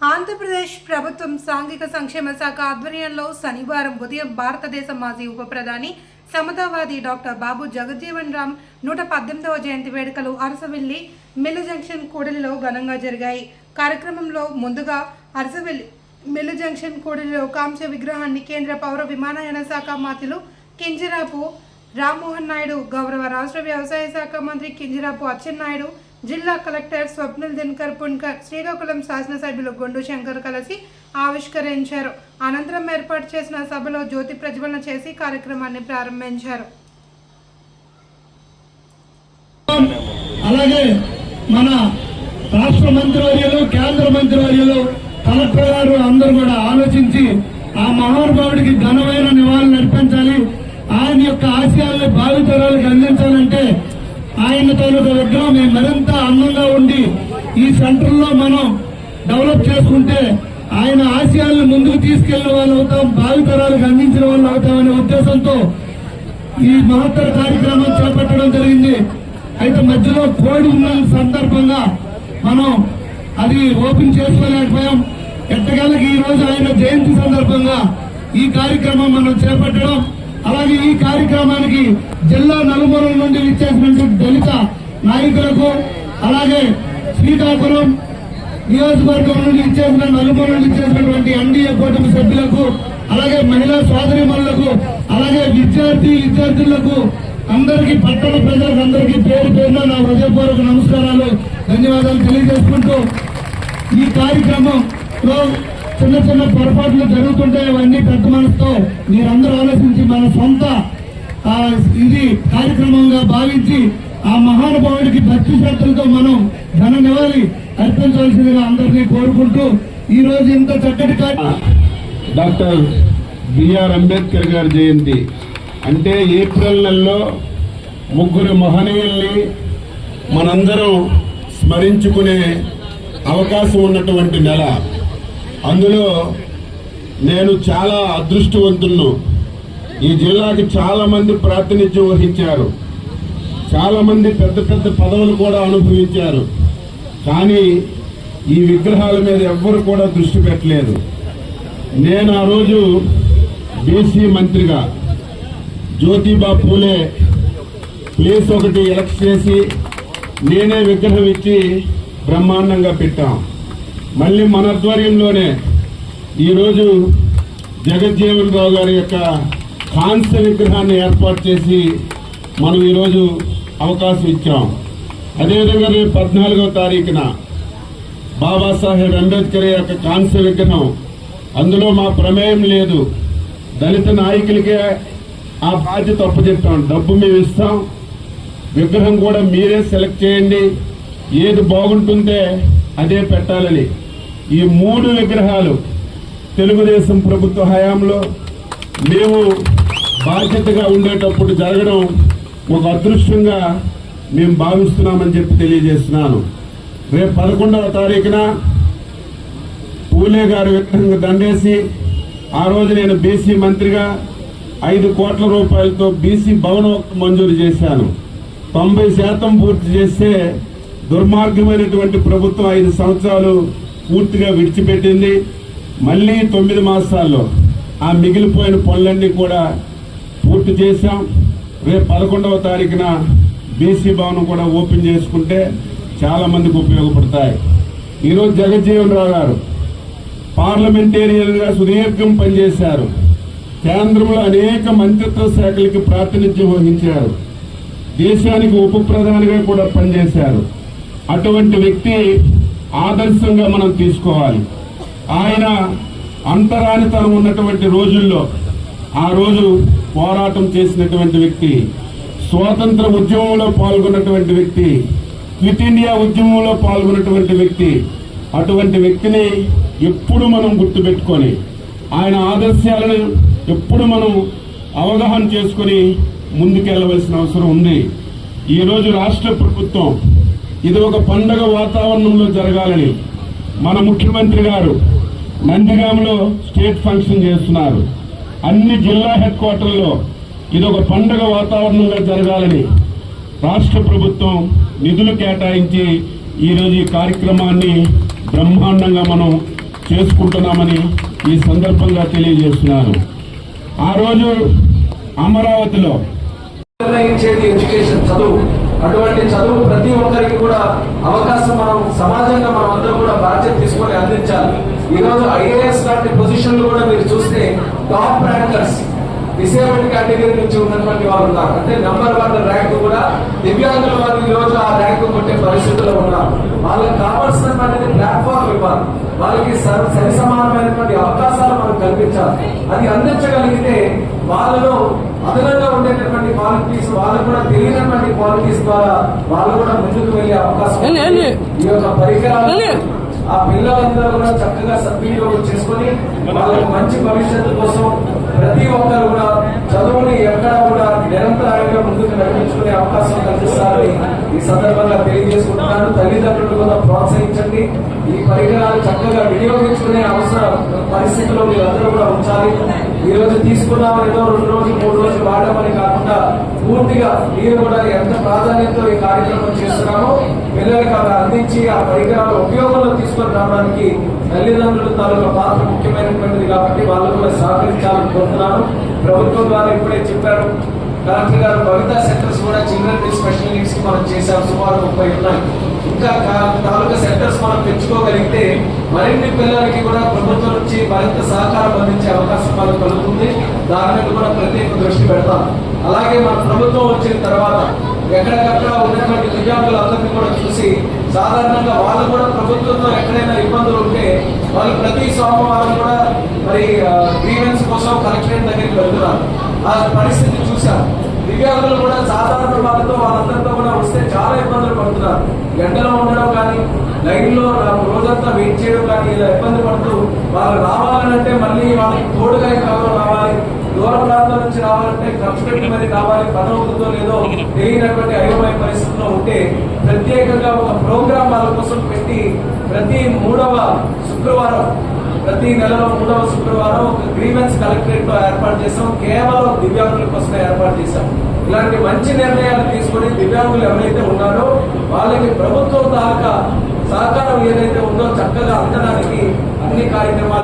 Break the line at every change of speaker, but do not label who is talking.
ఆంధ్రప్రదేశ్ ప్రభుత్వం సాంఘిక సంక్షేమ శాఖ ఆధ్వర్యంలో శనివారం ఉదయం భారతదేశ మాజీ ఉప ప్రధాని సమతావాది డాక్టర్ బాబు జగజ్జీవన్ రామ్ నూట పద్దెనిమిదవ జయంతి వేడుకలు అరసవెల్లి మిల్లు జంక్షన్ కూడలిలో ఘనంగా జరిగాయి. కార్యక్రమంలో ముందుగా అరసవెల్లి మిల్లు జంక్షన్ కూడలిలో కాంస్య విగ్రహాన్ని కేంద్ర పౌర విమానయాన శాఖ మాతులు కింజరాపు రామ్మోహన్ నాయుడు గౌరవ రాష్ట్ర వ్యవసాయ శాఖ మంత్రి కింజరాపు అచ్చెన్నాయుడు జిల్లా కలెక్టర్ స్వప్నిల్ దినకర్ పున్కర్ శ్రీకాకుళం శాసనసభ్యులు గుండు శంకర్ కలిసి ఆవిష్కరించారు. అనంతరం ఏర్పాటు చేసిన సభలో జ్యోతి ప్రజ్వలన చేసి కార్యక్రమాన్ని ప్రారంభించారు.
అలాగే మన రాష్ట్ర మంత్రివర్యులు కేంద్ర మంత్రివర్యులు కలెక్టర్ గారు అందరూ కూడా ఆలోచించి ఆ మహానుభావుడికి ఘనమైన నివాళులు అర్పించాలి. ఆయన యొక్క ఆశయాల్ని భావితరాలకు అందించాలంటే ఆయన తాలూకా విగ్రహం మేము మరింత సెంటర్ మనం డెవలప్ చేసుకుంటే ఆయన ఆశయాలను ముందుకు తీసుకెళ్ళిన వాళ్ళు అవుతాం భావితరాలకు అందించిన వాళ్ళు అవుతామనే ఉద్దేశంతో ఈ మహత్తర కార్యక్రమం చేపట్టడం జరిగింది. అయితే మధ్యలో కోడి ఉన్న సందర్భంగా మనం అది ఓపెన్ చేసుకోలేకపోయాం. ఎట్టగలకి ఈ రోజు ఆయన జయంతి సందర్భంగా ఈ కార్యక్రమం మనం చేపట్టడం అలాగే ఈ కార్యక్రమానికి జిల్లా నలుమూలల నుండి విచ్చేసినటువంటి దళిత నాయకులకు అలాగే శ్రీకాకుళం నియోజకవర్గం నుండి ఇచ్చేసిన నలుగురు నుండి ఇచ్చేసినటువంటి ఎన్డీఏ కూటమి సభ్యులకు అలాగే మహిళా సోదరిమణులకు అలాగే విద్యార్థి విద్యార్థులకు అందరికీ పట్టణ ప్రజలకు అందరికీ పేరు పేరున నా హృదయపూర్వక నమస్కారాలు ధన్యవాదాలు తెలియజేసుకుంటూ ఈ కార్యక్రమంలో చిన్న చిన్న పొరపాట్లు జరుగుతుంటే అవన్నీ పెద్ద మనసుతో మీరందరూ ఆలోచించి మన సొంత ఇది కార్యక్రమంగా భావించి ఆ మహానుభావుడికి భక్తి శ్రద్ధలతో మనం ధన నివాలి అర్పించవలసిందిగా అందరినీ కోరుకుంటూ ఈ రోజు ఇంత చక్కటి
డాక్టర్ బిఆర్ అంబేద్కర్ గారి జయంతి. అంటే ఏప్రిల్ నెలలో ముగ్గురు మహనీయుల్ని మనందరం స్మరించుకునే అవకాశం ఉన్నటువంటి నెల. అందులో నేను చాలా అదృష్టవంతును ఈ జిల్లాకి చాలామంది ప్రాతినిధ్యం వహించారు. చాలామంది పెద్ద పెద్ద పదవులు కూడా అనుభవించారు. కానీ ఈ విగ్రహాల మీద ఎవ్వరు కూడా దృష్టి పెట్టలేదు. నేను ఆ రోజు బీసీ మంత్రిగా జ్యోతిబా పూలే ప్లేస్ ఒకటి ఎలక్ట్ చేసి నేనే విగ్రహం ఇచ్చి బ్రహ్మాండంగా పెట్టాం. మళ్ళీ మన ఆధ్వర్యంలోనే ఈరోజు జగజ్జీవన్ రావు గారి యొక్క కాంస్య విగ్రహాన్ని ఏర్పాటు చేసి మనం ఈరోజు అవకాశం ఇచ్చాం. అదేవిధంగా రేపు పద్నాలుగో తారీఖున బాబాసాహెబ్ అంబేద్కర్ యొక్క కాంస్య విగ్రహం. అందులో మా ప్రమేయం లేదు. దళిత నాయకులకే ఆ బాధ్యత అప్పచెప్తాం. డబ్బు మేము ఇస్తాం. విగ్రహం కూడా మీరే సెలెక్ట్ చేయండి. ఏది బాగుంటుందే అదే పెట్టాలని. ఈ మూడు విగ్రహాలు తెలుగుదేశం ప్రభుత్వ హయాంలో మేము బాధ్యతగా ఉండేటప్పుడు జరగడం ఒక అదృష్టంగా మేము భావిస్తున్నామని చెప్పి తెలియజేస్తున్నాను. రేపు పదకొండవ తారీఖున పూలే గారు విగ్రహంగా దండేసి ఆ రోజు నేను బీసీ మంత్రిగా ఐదు కోట్ల రూపాయలతో బీసీ భవనం మంజూరు చేశాను. తొంభై శాతం పూర్తి చేస్తే దుర్మార్గమైనటువంటి ప్రభుత్వం ఐదు సంవత్సరాలు పూర్తిగా విడిచిపెట్టింది. మళ్ళీ తొమ్మిది మాసాల్లో ఆ మిగిలిపోయిన పనులన్నీ కూడా పూర్తి చేశాం. రేపు పదకొండవ తారీఖున బీసీ భవనం కూడా ఓపెన్ చేసుకుంటే చాలా మందికి ఉపయోగపడతాయి. ఈరోజు జగజ్జీవన్ రావు గారు పార్లమెంటేరియన్గా సుదీర్ఘం పనిచేశారు. కేంద్రంలో అనేక మంత్రిత్వ శాఖలకి ప్రాతినిధ్యం వహించారు. దేశానికి ఉప ప్రధానిగా కూడా పనిచేశారు. అటువంటి వ్యక్తి ఆదర్శంగా మనం తీసుకోవాలి. ఆయన అంతరానితనం ఉన్నటువంటి రోజుల్లో ఆ రోజు పోరాటం చేసినటువంటి వ్యక్తి స్వాతంత్ర ఉద్యమంలో పాల్గొన్నటువంటి వ్యక్తి క్విట్ ఇండియా ఉద్యమంలో పాల్గొన్నటువంటి వ్యక్తి అటువంటి వ్యక్తిని ఎప్పుడు మనం గుర్తుపెట్టుకొని ఆయన ఆదర్శాలను ఎప్పుడు మనం అవగాహన చేసుకొని ముందుకెళ్ళవలసిన అవసరం ఉంది. ఈరోజు రాష్ట్ర ప్రభుత్వం ఇది ఒక పండగ వాతావరణంలో జరగాలని మన ముఖ్యమంత్రి గారు నందిగాంలో స్టేట్ ఫంక్షన్ చేస్తున్నారు. అన్ని జిల్లా హెడ్ క్వార్టర్లో ఇది ఒక పండగ వాతావరణంగా జరగాలని రాష్ట్ర ప్రభుత్వం నిధులు కేటాయించి ఈరోజు ఈ కార్యక్రమాన్ని బ్రహ్మాండంగా మనం చేసుకుంటున్నామని ఈ సందర్భంగా తెలియజేస్తున్నాను ఆ రోజు అమరావతిలో
నిర్ణయించేది ఎడ్యుకేషన్ చదువు. అటువంటి చదువు ప్రతి ఒక్కరికి కూడా అవకాశం మనం సమాజంగా మనం అందరూ కూడా బాధ్యత తీసుకొని అందించాలి. ఈరోజు ఐఏఎస్ లాంటి పొజిషన్లు కూడా మీరు చూస్తే టాప్ ర్యాంకర్స్ డిసేబుల్డ్ కేటగిరీ నుంచి ఉన్నటువంటి వారు ఉన్నారు. అంటే నంబర్ వన్ ర్యాంక్ కూడా దివ్యాంగుల వారు ఈ రోజు ఆ ర్యాంకు కొట్టే పరిస్థితుల్లో ఉన్నారు. వాళ్ళకి కావాల్సినటువంటి ప్లాట్ఫామ్ ఇవ్వాలి. వాళ్ళకి సరి సమానమైనటువంటి అవకాశాలు మనం కల్పించాలి. అది అందించగలిగితే వాళ్ళలో అదనంగా ఉండేటటువంటి క్వాలిటీస్ వాళ్ళకు కూడా తెలియనటువంటి క్వాలిటీస్ ద్వారా వాళ్ళు కూడా ముందుకు వెళ్ళే అవకాశం. ఈ యొక్క పరికరాలు ఆ పిల్లలందరూ కూడా చక్కగా సద్వినియోగం చేసుకొని వాళ్ళకి మంచి భవిష్యత్తు కోసం ప్రతి ఒక్కరు కూడా చదువుని ఎక్కడ కూడా నిరంతరాయంగా ముందుకు నడిపించుకునే అవకాశం కల్పిస్తారని ఈ సందర్భంగా తెలియజేసుకుంటున్నాను. తల్లిదండ్రులు కూడా ప్రోత్సహించండి. ఈ పరికరాలు చక్కగా వినియోగించుకునే అవసరం పరిస్థితిలో మీరందరూ కూడా ఉంచాలి. ఈ రోజు తీసుకున్నాం ఏదో రెండు రోజులు మూడు రోజులు వాడమని కాకుండా పూర్తిగా మీరు కూడా ఎంత ప్రాధాన్యతతో ఈ కార్యక్రమం చేస్తున్నామో పిల్లలకి అలా అందించి ఆ పరికరాలు ఉపయోగంలో తీసుకొని రావడానికి తల్లిదండ్రులు తాలూకా పాత్ర ముఖ్యమైనటువంటిది కాబట్టి వాళ్ళు కూడా సహకరించాలని కోరుతున్నాను. ప్రభుత్వం ద్వారా ఇప్పుడే చెప్పారు కలెక్టర్ గారు భవిత సెంటర్స్ కూడా చిల్డ్రన్ విత్ స్పెషల్ నీడ్స్ మనం చేసాం సుమారు ముప్పై ఉన్నాయి. ఇంకా తాలూకా సెంటర్స్ మనం పెంచుకోగలిగితే మరిన్ని పిల్లలకి కూడా ప్రభుత్వం నుంచి మరింత సహకారం అందించే అవకాశం మనకు కలుగుతుంది. దాని మీద కూడా ప్రత్యేక దృష్టి పెడతాం. అలాగే మన ప్రభుత్వం వచ్చిన తర్వాత ఎక్కడికక్కడ ఉన్నటువంటి దివ్యాంగులందరినీ కూడా చూసి సాధారణంగా వాళ్ళు కూడా ప్రభుత్వంతో ఎక్కడైనా ఇబ్బందులు ఉంటే వాళ్ళు ప్రతి సోమవారం కూడా మరి గ్రీవెన్స్ కోసం కలెక్టరేట్ దగ్గరికి వెళ్తున్నారు. ఆ పరిస్థితి చూశారు. దివ్యాంగులు కూడా సాధారణ వాళ్ళతో వాళ్ళందరితో కూడా వస్తే చాలా ఇబ్బందులు పడుతున్నారు. ఎండలో ఉండడం కానీ లైన్లో రోజంతా వెయిట్ చేయడం కానీ ఇలా ఇబ్బంది పడుతూ వాళ్ళు రావాలంటే మళ్ళీ వాళ్ళకి తోడుగా ఎవరో రావాలి. దూర ప్రాంతం నుంచి రావాలంటే ఖర్చు పెట్టి మరి కావాలి పని అవుతుందో లేదో తెలియనటువంటి అయోమయ పరిస్థితిలో ఉంటే ప్రత్యేకంగా ఒక ప్రోగ్రామ్ వాళ్ళ కోసం పెట్టి ప్రతి మూడవ శుక్రవారం ప్రతి నెలలో మూడవ శుక్రవారం ఒక గ్రీవెన్స్ కలెక్టరేట్లో ఏర్పాటు చేసాం కేవలం దివ్యాంగుల కోసం ఏర్పాటు చేశాం. ఇలాంటి మంచి నిర్ణయాలు తీసుకొని దివ్యాంగులు ఎవరైతే ఉన్నారో వాళ్ళకి ప్రభుత్వం తాలూకా సహకారం ఏదైతే ఉందో చక్కగా అందడానికి అన్ని కార్యక్రమాలు